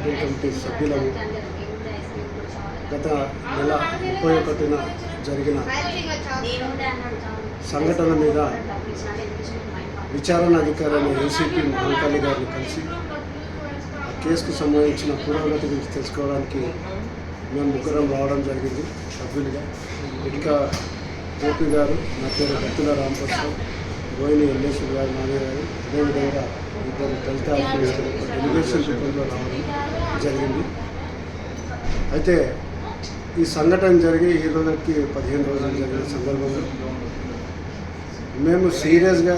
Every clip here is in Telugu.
కాంట్రాక్ట్ కమిటీ సభ్యులము గత నెల ముప్పై ఒకటిన జరిగిన సంఘటన మీద విచారణ అధికారులు ఏసీపీ మహంకాళి గారిని కలిసి ఆ కేసుకు సంబంధించిన పురోగతి గురించి తెలుసుకోవడానికి మేము ముగ్గురం రావడం జరిగింది సభ్యులుగా. ఇటుక గోపి గారు నా పేరు గత్తుల రామకృష్ణ రోహిణి ఎల్లేశ్వర్ గారు నాని గారు. అదేవిధంగా ఇద్దరు దళిత డెలిగేషన్ రూపంలో రావడం జరిగింది. అయితే ఈ సంఘటన జరిగి ఈ రోజుకి పదిహేను రోజులు జరిగిన సందర్భంలో మేము సీరియస్గా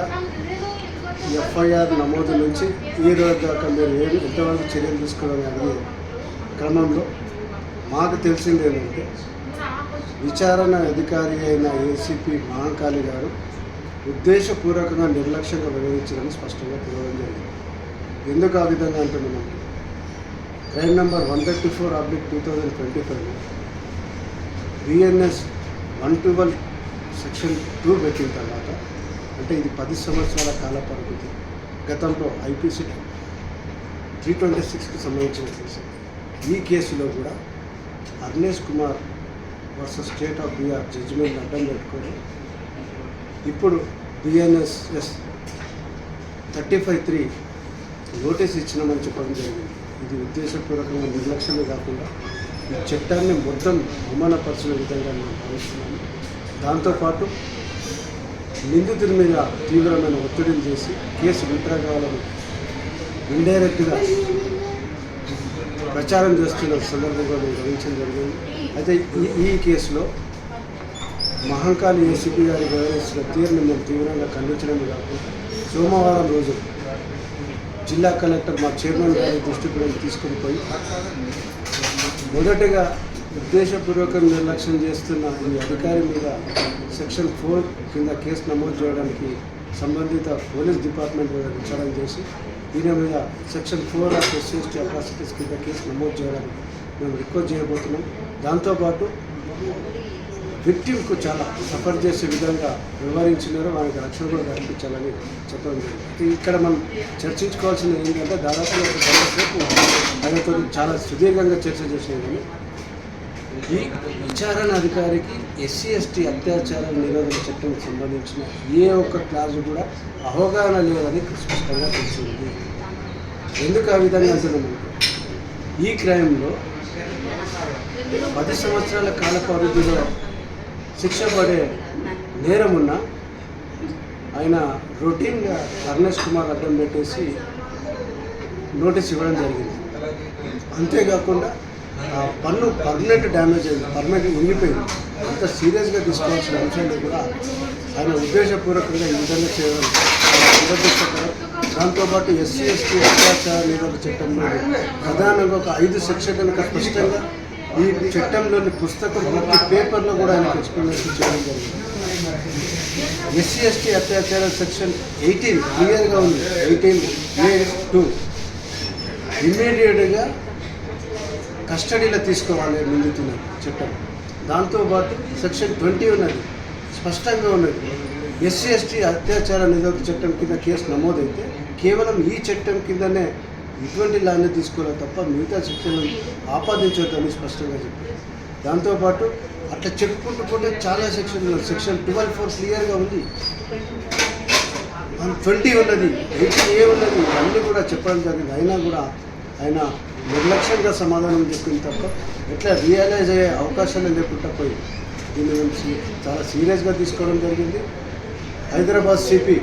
ఎఫ్ఐఆర్ నమోదు నుంచి ఈ రోజు దాకా మీరు ఏమి ఎంతవరకు చర్యలు తీసుకోవడం అనే క్రమంలో మాకు తెలిసింది ఏంటంటే విచారణ అధికారి అయిన ఏసీపీ మహాకాళి గారు ఉద్దేశపూర్వకంగా నిర్లక్ష్యంగా వ్యవహరించారని స్పష్టంగా తెలియడం జరిగింది. ఎందుకు ఆ విధంగా అంటున్నామంటే crime number one thirty four oblique two thousand twenty five BNS one twelve section two పెట్టిన తర్వాత అంటే ఇది పది సంవత్సరాల కాల పరిమితి గతంలో ఐపీసీ త్రీ ట్వంటీ సిక్స్కి సంబంధించిన కేసు. ఈ కేసులో కూడా Arnesh Kumar versus state of Bihar judgement అడ్డం పెట్టుకొని ఇప్పుడు BNSS thirty five three notice ఇచ్చినామని చెప్పడం జరిగింది. ఇది ఉద్దేశపూర్వకంగా నిర్లక్ష్యమే కాకుండా ఈ చట్టాన్ని మొత్తం అవమానపరిచిన విధంగా మేము భావిస్తున్నాము. దాంతోపాటు నిందితుడి మీద తీవ్రమైన ఒత్తిడిని చేసి కేసు విత్డ్రా కావాలని ఇండైరెక్ట్గా ప్రచారం చేస్తున్న సందర్భంగా నేను గ్రహించడం జరిగింది. అయితే ఈ ఈ కేసులో మహంకాళి ఏసీపీ గారి వ్యవహరిస్తున్న తీరుని మేము తీవ్రంగా ఖండించడమే కాకుండా సోమవారం రోజు జిల్లా కలెక్టర్ మా చైర్మన్ గారి దృష్టికి తీసుకుని పోయి మొదటగా ఉద్దేశపూర్వకం నిర్లక్ష్యం చేస్తున్న ఈ అధికారి మీద సెక్షన్ ఫోర్ కింద కేసు నమోదు చేయడానికి సంబంధిత పోలీస్ డిపార్ట్మెంట్ మీద విచారణ చేసి దీని మీద section four of SC ST atrocities కింద కేసు నమోదు చేయడానికి మేము రిక్వెస్ట్ చేయబోతున్నాం. దాంతోపాటు విక్టిమ్కు చాలా సఫర్ చేసే విధంగా వ్యవహరించినారో వారికి రక్షణ కూడా కల్పించాలని చెప్పడం జరిగింది. ఇక్కడ మనం చర్చించుకోవాల్సింది ఏంటంటే దాదాపు ఒక గంట సేపు ఆయనతో చాలా సుదీర్ఘంగా చర్చ చేసినామని ఈ విచారణ అధికారికి ఎస్సీ ఎస్టీ అత్యాచార నిరోధక చట్టం సంబంధించిన ఏ ఒక్క క్లాజు కూడా అవగాహన లేదని స్పష్టంగా తెలిసింది. ఎందుకు ఆ విధంగా అంటున్నాము ఈ క్రైమ్లో పది సంవత్సరాల కాల పరిధిలో శిక్ష పడే నేరం ఉన్న ఆయన రొటీన్గా అర్నేష్ కుమార్ అడ్డం పెట్టేసి నోటీస్ ఇవ్వడం జరిగింది. అంతేకాకుండా ఆ పన్ను పర్మనెంట్ డ్యామేజ్ అయింది పర్మనెంట్ ఉండిపోయింది. అంత సీరియస్గా తీసుకోవాల్సిన అంశాన్ని కూడా ఆయన ఉద్దేశపూర్వకంగా ఈ విధంగా చేయడం చాలా దాంతోపాటు ఎస్సీ ఎస్టీ అత్యాచార నిరోధక చట్టంలో ప్రధానంగా ఒక ఐదు సెక్షన్లకు స్పష్టంగా ఈ చట్టంలోని పుస్తకం ప్రతి పేపర్లో కూడా ఆయనకు ఎక్స్ప్లెనేషన్ చేయడం జరిగింది. ఎస్సీ ఎస్టీ అత్యాచార సెక్షన్ ఎయిటీన్ క్లియర్గా ఉంది. Eighteen A two. ఇమ్మీడియట్గా కస్టడీలో తీసుకోవాలి నిందితున్న చట్టం. దాంతోపాటు సెక్షన్ ట్వంటీ ఉన్నది. స్పష్టంగా ఉన్నది. ఎస్సీ ఎస్టీ అత్యాచార నిరోధక చట్టం కింద కేసు నమోదైతే కేవలం ఈ చట్టం కిందనే ఇటువంటి లాన్ని తీసుకోవాలి తప్ప మిగతా శిక్షణను ఆపాదించవద్దని స్పష్టంగా చెప్పారు. దాంతోపాటు అట్లా చెప్పుకుంటూ పోతే చాలా సెక్షన్లు సెక్షన్ ట్వెల్వ్ ఫోర్ క్లియర్గా ఉంది. ట్వంటీ ఉన్నది ఎయిటీన్ ఏ ఉన్నది అన్నీ కూడా చెప్పడం జరిగింది. అయినా కూడా ఆయన నిర్లక్ష్యంగా సమాధానం చెప్పింది తప్ప ఎట్లా రియలైజ్ అయ్యే అవకాశాలు లేకుండా పోయి దీని గురించి చాలా సీరియస్గా తీసుకోవడం జరిగింది. హైదరాబాద్ సిపి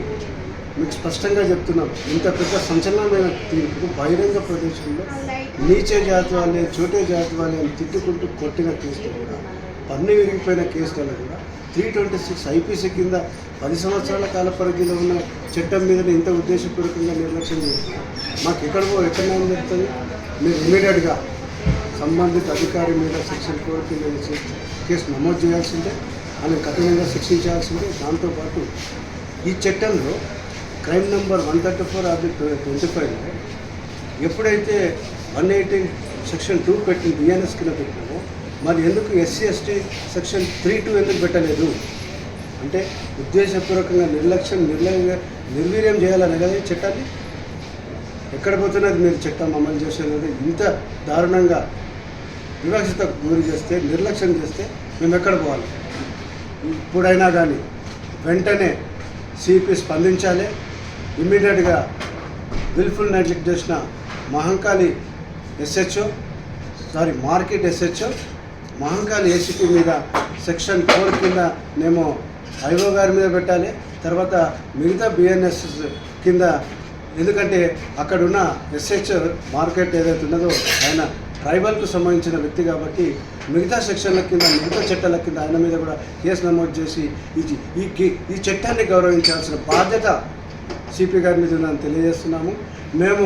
మీకు స్పష్టంగా చెప్తున్నాం ఇంత పెద్ద సంచలనమైన తీర్పు బహిరంగ ప్రదేశంలో నీచే జాతి వాళ్ళే చోటే జాతి వాళ్ళే అని తిట్టుకుంటూ కొట్టిన కేసులు కూడా పన్ను విరిగిపోయిన కేసులలో కూడా త్రీ ట్వంటీ సిక్స్ ఐపీసీ కింద పది సంవత్సరాల కాల పరిధిలో ఉన్న చట్టం మీద ఇంత ఉద్దేశపూర్వకంగా నిర్లక్ష్యం చేస్తున్నారు. మాకు ఎక్కడ ఎక్కడ న్యాయం చెప్తుంది మీరు ఇమీడియట్గా సంబంధిత అధికారి మీద సెక్షన్ ఫోర్ కింద కేసు నమోదు చేయాల్సిందే ఆయన కఠినంగా శిక్షించాల్సిందే. దాంతోపాటు ఈ చట్టంలో crime number one thirty four oblique twenty five ఎప్పుడైతే వన్ ఎయిటీన్ సెక్షన్ టూ పెట్టి బిఎన్ఎస్ కింద పెట్టినామో మరి ఎందుకు SC ST section three two ఎందుకు పెట్టలేదు? అంటే ఉద్దేశపూర్వకంగా నిర్లక్ష్యం నిర్లయంగా నిర్వీర్యం చేయాలని కదా చట్టాన్ని? ఎక్కడ పోతున్నది మీరు చట్టం అమలు చేసేది ఇంత దారుణంగా వివక్షత గురి చేస్తే నిర్లక్ష్యం చేస్తే మేము ఎక్కడ పోవాలి? ఇప్పుడైనా కానీ వెంటనే సిపి స్పందించాలి. ఇమ్మీడియట్గా విల్ఫుల్ నెగ్లెక్ట్ చేసిన Mahankali SHO sorry market SHO Mahankali ACP మీద సెక్షన్ ఫోర్ కింద మేము ఐఓ గారి మీద పెట్టాలి. తర్వాత మిగతా బిఎన్ఎస్ కింద ఎందుకంటే అక్కడున్న ఎస్హెచ్ మార్కెట్ ఏదైతే ఉన్నదో ఆయన ట్రైబల్కు సంబంధించిన వ్యక్తి కాబట్టి మిగతా సెక్షన్ల కింద మిగతా చట్టాల కింద ఆయన మీద కూడా కేసు నమోదు చేసి ఈ ఈ ఈ చట్టాన్ని గౌరవించాల్సిన బాధ్యత సిపి గారి మీద ఉందని తెలియజేస్తున్నాము. మేము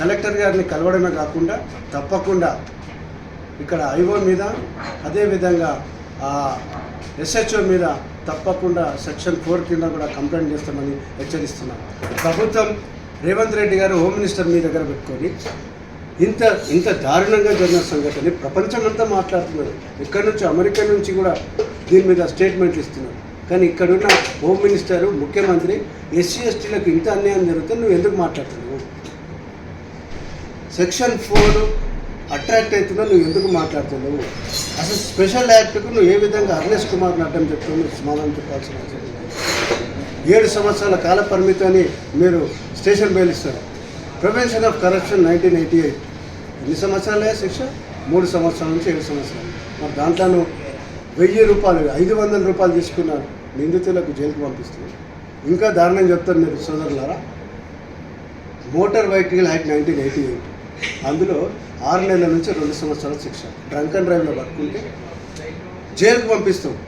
కలెక్టర్ గారిని కలవడమే కాకుండా తప్పకుండా ఇక్కడ ఐఓ మీద అదేవిధంగా ఎస్హెచ్ఓ మీద తప్పకుండా సెక్షన్ ఫోర్ కింద కూడా కంప్లైంట్ చేస్తామని హెచ్చరిస్తున్నాం. ప్రభుత్వం రేవంత్ రెడ్డి గారు హోమ్ మినిస్టర్ మీ దగ్గర పెట్టుకొని ఇంత ఇంత దారుణంగా జరిగిన సంఘటన ప్రపంచమంతా మాట్లాడుతున్నారు. ఇక్కడ నుంచి అమెరికా నుంచి కూడా దీని మీద స్టేట్మెంట్లు ఇస్తున్నారు. కానీ ఇక్కడున్న హోమ్ మినిస్టరు ముఖ్యమంత్రి ఎస్సీ ఎస్టీలకు ఇంత అన్యాయం జరుగుతుంది నువ్వు ఎందుకు మాట్లాడుతున్నావు? సెక్షన్ ఫోర్ అట్రాక్ట్ అవుతున్నా నువ్వు ఎందుకు మాట్లాడుతున్నావు? అసలు స్పెషల్ యాక్ట్కు నువ్వు ఏ విధంగా అర్నేష్ కుమార్ అడ్డం చెప్తావు నువ్వు సమాధానం చెప్పాల్సిన అవసరం ఏడు సంవత్సరాల కాల పరిమితాన్ని మీరు station bail prevention of corruption nineteen eighty eight ఎన్ని సంవత్సరాలే శిక్ష? మూడు సంవత్సరాల నుంచి ఏడు సంవత్సరాలు. మరి దాంట్లో వెయ్యి రూపాయలు ఐదు వందల రూపాయలు తీసుకున్నారు. నిందితులకు జైలుకు పంపిస్తుంది. ఇంకా దారుణం చెప్తారు మీరు సోదరులారా. Motor vehicle act nineteen eighty eight. అందులో ఆరు నెలల నుంచి రెండు సంవత్సరాల శిక్ష. డ్రంక్ అండ్ డ్రైవ్లో పట్టుకుంటే జైలుకు పంపిస్తాం.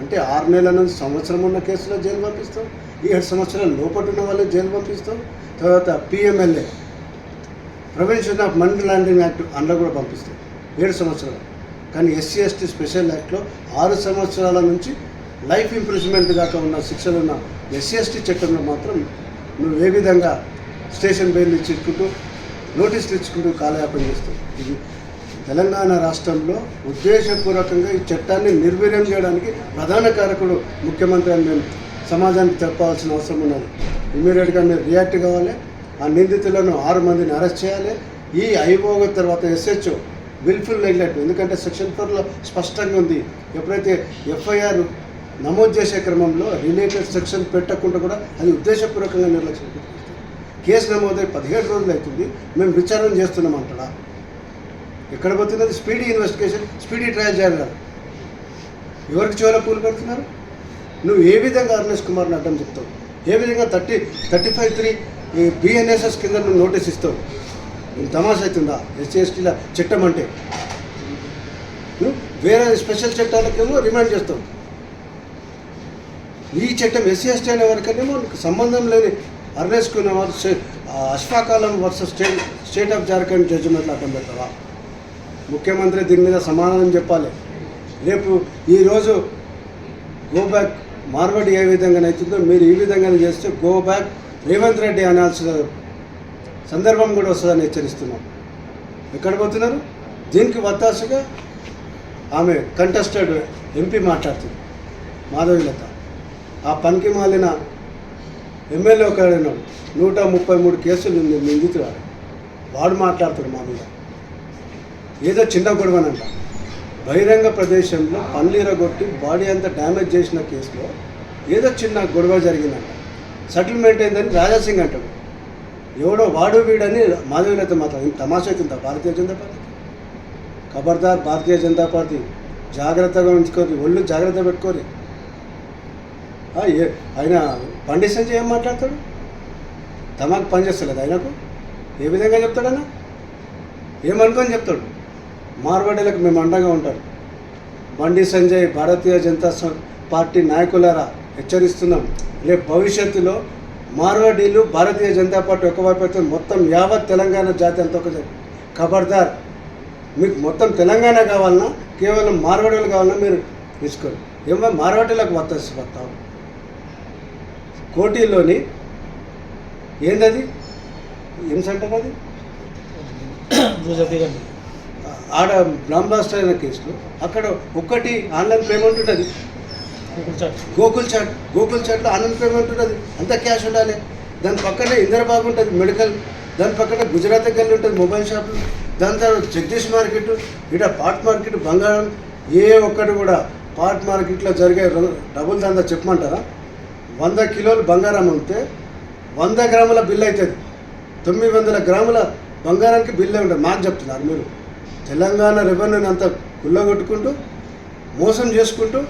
అంటే ఆరు నెలల నుంచి సంవత్సరం ఉన్న కేసులో జైలు పంపిస్తాం. ఏడు సంవత్సరాల లోపల ఉన్న వాళ్ళు జైలు పంపిస్తాం. తర్వాత PMLA prevention of money laundering act అందులో కూడా పంపిస్తాం. ఏడు సంవత్సరాలు. కానీ ఎస్సీ ఎస్టీ స్పెషల్ యాక్ట్లో ఆరు సంవత్సరాల నుంచి లైఫ్ ఇంప్రూవ్మెంట్ దాకా ఉన్న శిక్షలు ఉన్న ఎస్సీ ఎస్టీ చట్టంలో మాత్రం నువ్వు ఏ విధంగా స్టేషన్ బెయిల్ ఇచ్చుకుంటూ నోటీసులు ఇచ్చుకుంటూ కాలయాపన చేస్తావు? ఇది తెలంగాణ రాష్ట్రంలో ఉద్దేశపూర్వకంగా ఈ చట్టాన్ని నిర్వీర్యం చేయడానికి ప్రధాన కారకుడు ముఖ్యమంత్రి అని మేము సమాజానికి చెప్పాల్సిన అవసరం ఉన్నది. ఇమీడియట్గా మీరు రియాక్ట్ కావాలి. ఆ నిందితులను ఆరు మందిని అరెస్ట్ చేయాలి. ఈ ఐఓ తర్వాత ఎస్హెచ్ఓ విల్ఫుల్ నెగ్లెక్ట్ ఎందుకంటే సెక్షన్ ఫోర్లో స్పష్టంగా ఉంది. ఎప్పుడైతే ఎఫ్ఐఆర్ నమోదు చేసే క్రమంలో రిలేటెడ్ సెక్షన్ పెట్టకుండా కూడా అది ఉద్దేశపూర్వకంగా నిర్లక్ష్యం కేసు నమోదై పదిహేడు రోజులు అవుతుంది. మేము విచారణ చేస్తున్నాం అంటాడా? ఎక్కడ పోతున్నది స్పీడీ ఇన్వెస్టిగేషన్ స్పీడీ ట్రయల్ చేయాలి ఎవరికి చెవుల పూలు పెడుతున్నారు? నువ్వు ఏ విధంగా అర్నేష్ కుమార్ని అడ్డం చెప్తావు? ఏ విధంగా thirty thirty five three BNSS కింద నువ్వు నోటీస్ ఇస్తావు? నువ్వు తమాషా అవుతుందా? ఎస్సీ ఎస్టీల చట్టం అంటే? నువ్వు వేరే స్పెషల్ చట్టాలకేమో రిమాండ్ చేస్తావు. ఈ చట్టం ఎస్సీ ఎస్టీ అనే వరకనేమో సంబంధం లేని అర్నేష్ వారు స్టే- అశ్వాకాలం versus state state of Jharkhand జడ్జిమెంట్లు అర్థం పెడతావా? ముఖ్యమంత్రి దీని మీద సమాధానం చెప్పాలి. రేపు ఈరోజు గో బ్యాక్ మార్వడి ఏ విధంగా అవుతుందో మీరు ఈ విధంగానే చేస్తే గో బ్యాక్ రేవంత్ రెడ్డి అనాల్సిన సందర్భం కూడా వస్తుందని హెచ్చరిస్తున్నాం. ఎక్కడ పోతున్నారు? దీనికి వత్తాసుగా ఆమె కంటెస్టెడ్ ఎంపీ మాట్లాడుతుంది. మాధవిలత. ఆ పనికి మాలిన ఎమ్మెల్యే ఒకడున్నాడు నూట ముప్పై మూడు కేసులు ఉంది నిందితుడు వాడు మాట్లాడతాడు మా మీద. ఏదో చిన్న గొడవనంట. బహిరంగ ప్రదేశంలో పన్నీరగొట్టి బాడీ అంతా డ్యామేజ్ చేసిన కేసులో ఏదో చిన్న గొడవ జరిగిందంట. సెటిల్మెంట్ అయిందని రాజాసింగ్ అంటాడు. ఎవడో వాడు వీడని మాధవీలత మాట్లాడు తమాషా కింద భారతీయ జనతా పార్టీ? ఖబర్దార్ భారతీయ జనతా పార్టీ. జాగ్రత్తగా ఉంచుకొని ఒళ్ళు జాగ్రత్త పెట్టుకోరు ఆయన బండి సంజయ్ ఏం మాట్లాడతాడు? తమాకు పని చేస్తలేదు ఆయనకు? ఏ విధంగా చెప్తాడన్నా ఏమనుకొని చెప్తాడు? మార్వాడీలకు మేము అండగా ఉంటారు బండి సంజయ్ భారతీయ జనతా పార్టీ నాయకులారా హెచ్చరిస్తున్నాం. రేపు భవిష్యత్తులో మార్వాడీలు భారతీయ జనతా పార్టీ ఒకవైపు అయితే మొత్తం యావత్ తెలంగాణ జాతి అంత ఒక ఖబర్దార్ మీకు మొత్తం తెలంగాణ కావాలన్నా కేవలం మార్వాడీలు కావాలన్నా మీరు తీసుకోరు. ఏమో మార్వాడీలకు వస్తాసి కోటిలోని ఏందది? ఏం సెంటర్ అది? ఆడ బ్లాంబ్లాస్టర్ అయిన కేసులో అక్కడ ఒక్కటి ఆన్లైన్ పేమెంట్ ఉంటుంది. Google chat. గూగుల్ చాట్లో ఆన్లైన్ పేమెంట్ ఉంటుంది. అంత క్యాష్ ఉండాలి. దాని పక్కనే ఇందిరాబాగ్ ఉంటుంది మెడికల్. దాని పక్కన గుజరాత్ గల్లి ఉంటుంది మొబైల్ షాపులు దాని తర్వాత జగదీష్ మార్కెట్ ఇట పాట్ మార్కెట్ బంగారం. ఏ ఒక్కటి కూడా పాట్ మార్కెట్లో జరిగే డబుల్ దందా చెప్పమంటారా? వంద కిలోలు బంగారం ఉంటే వంద గ్రాముల బిల్ అవుతుంది. తొమ్మిది వందల గ్రాముల బంగారానికి బిల్లు ఉంటుంది. మాకు చెప్తున్నారు మీరు. తెలంగాణ రెవెన్యూని అంతా గుల్లగొట్టుకుంటూ మోసం చేసుకుంటూ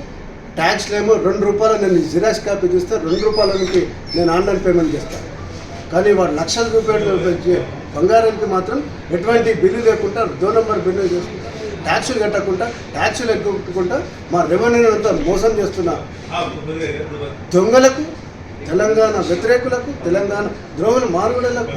ట్యాక్స్లు ఏమో రెండు రూపాయలు నేను జిరాక్స్ కాపీ తీస్తే రెండు రూపాయలకి నేను ఆన్లైన్ పేమెంట్ చేస్తాను కానీ వాడు లక్షల రూపాయలు బంగారానికి మాత్రం ఎటువంటి బిల్లు లేకుండా దో నెంబర్ బిల్లు చేసుకుంటా. ట్యాక్సులు కట్టకుండా ట్యాక్సులు ఎక్కువకుండా మా రెవెన్యూని అంతా మోసం చేస్తున్నా. దొంగలకు తెలంగాణ వ్యతిరేకులకు తెలంగాణ ద్రోహులు మారుగుడలకు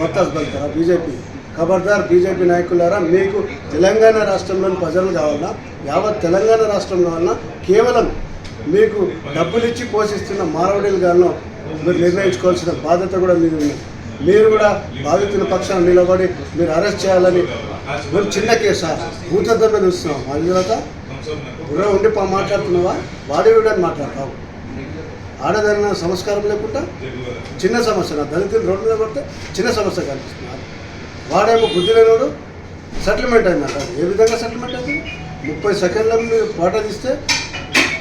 మత్తాసు పలుతారా బీజేపీ? ఖబర్దార్ బీజేపీ నాయకులారా మీకు తెలంగాణ రాష్ట్రంలోని ప్రజలు కావాలన్నా యావత్ తెలంగాణ రాష్ట్రం కావాలన్నా కేవలం మీకు డబ్బులు ఇచ్చి పోషిస్తున్న మారవడీలు గాను మీరు నిర్ణయించుకోవాల్సిన బాధ్యత కూడా మీరు మీరు కూడా బాధితుల పక్షాన నిలబడి మీరు అరెస్ట్ చేయాలని మీరు చిన్న కేసా? భూతత్వంలో చూస్తున్నాం. అది తర్వాత? బుర్ర ఉండి పా మాట్లాడుతున్నావా? వాడేవిడని మాట్లాడతావు. ఆడదైన సంస్కారం లేకుండా చిన్న సమస్య నా దళితులు రోడ్డు మీద పడితే చిన్న సమస్య కనిపిస్తున్నారు వాడేమో బుద్ధి లేనోడు సెటిల్మెంట్ అయిందంట ఏ విధంగా సెటిల్మెంట్ అయింది? ముప్పై సెకండ్ల మీరు పాట తీస్తే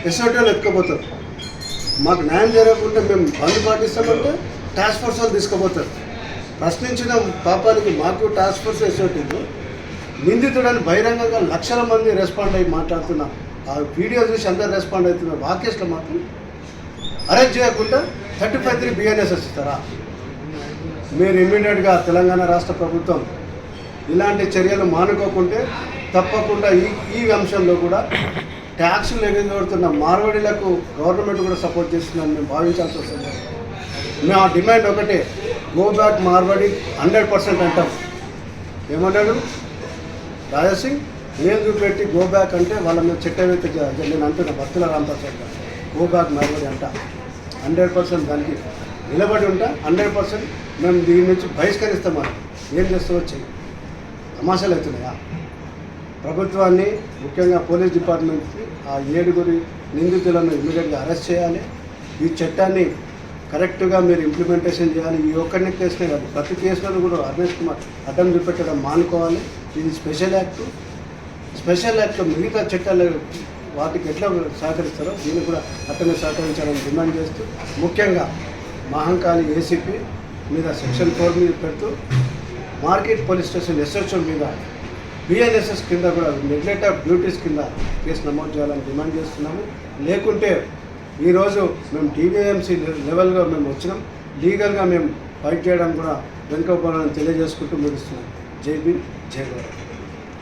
ఎస్ఓటీలు ఎత్తుకపోతారు. మాకు న్యాయం జరగకుంటే మేము బంద్ పాటిస్తామంటే టాస్క్ ఫోర్స్ వాళ్ళు తీసుకుపోతారు. ప్రశ్నించిన పాపానికి మాకు టాస్క్ ఫోర్స్ ఎస్ఓటీలు నిందితుడని బహిరంగంగా లక్షల మంది రెస్పాండ్ అయ్యి మాట్లాడుతున్నాం ఆ వీడియో చూసి అందరు రెస్పాండ్ అవుతున్నారు వాకేష్లో మాత్రం అరెస్ట్ చేయకుండా థర్టీ ఫైవ్ త్రీ బిఎన్ఎస్ఎస్ ఇస్తారా మీరు ఇమ్మీడియట్గా తెలంగాణ రాష్ట్ర ప్రభుత్వం ఇలాంటి చర్యలు మానుకోకుంటే తప్పకుండా ఈ ఈ అంశంలో కూడా ట్యాక్సులు ఎగదోడుతున్న మార్వడీలకు గవర్నమెంట్ కూడా సపోర్ట్ చేస్తుందని మేము భావించాల్సి వస్తుంది. మేము ఆ డిమాండ్ ఒకటే go back Marwadi hundred percent అంటాం. ఏమన్నాడు? రాజసింగ్? నేను పెట్టి గో బ్యాక్ అంటే వాళ్ళ మీద చెట్టవేత నేను అంటున్నా భక్తుల రాంప్రసాద్ గారు గో బ్యాక్ అంట. హండ్రెడ్ పర్సెంట్ దానికి నిలబడి ఉంటా. హండ్రెడ్ పర్సెంట్ మేము దీని నుంచి బహిష్కరిస్తాం ఏం చేస్తూ వచ్చాయి తమాషాలు అవుతున్నాయా? ప్రభుత్వాన్ని ముఖ్యంగా పోలీస్ డిపార్ట్మెంట్కి ఆ ఏడుగురి నిందితులను ఇమీడియట్గా అరెస్ట్ చేయాలి. ఈ చట్టాన్ని కరెక్ట్గా మీరు ఇంప్లిమెంటేషన్ చేయాలి. ఈ ఒక్కరిని కేసునే కాదు ప్రతి కేసులో కూడా రమేష్ కుమార్ అడ్డం చూపెట్టడం మానుకోవాలి. ఇది స్పెషల్ యాక్ట్ స్పెషల్ యాక్ట్ మిగతా చట్టాలు వాటికి ఎట్లా సహకరిస్తారో దీన్ని కూడా అట్టనే సహకరించాలని డిమాండ్ చేస్తూ ముఖ్యంగా మహంకాళి ఏసీపీ మీద సెక్షన్ ఫోర్ మీద పెడుతూ మార్కెట్ పోలీస్ స్టేషన్ ఎస్ఎస్ఓ మీద బిఎన్ఎస్ఎస్ కింద కూడా నెగ్లెక్ట్ ఆఫ్ డ్యూటీస్ కింద కేసు నమోదు చేయాలని డిమాండ్ చేస్తున్నాము. లేకుంటే ఈరోజు మేము టీవీఎంసీ లెవెల్గా మేము వచ్చినాం. లీగల్గా మేము ఫైట్ చేయడం కూడా వెనుకపోవాలని తెలియజేసుకుంటూ ముగిస్తున్నాం. జై భీమ్ జై భారత్.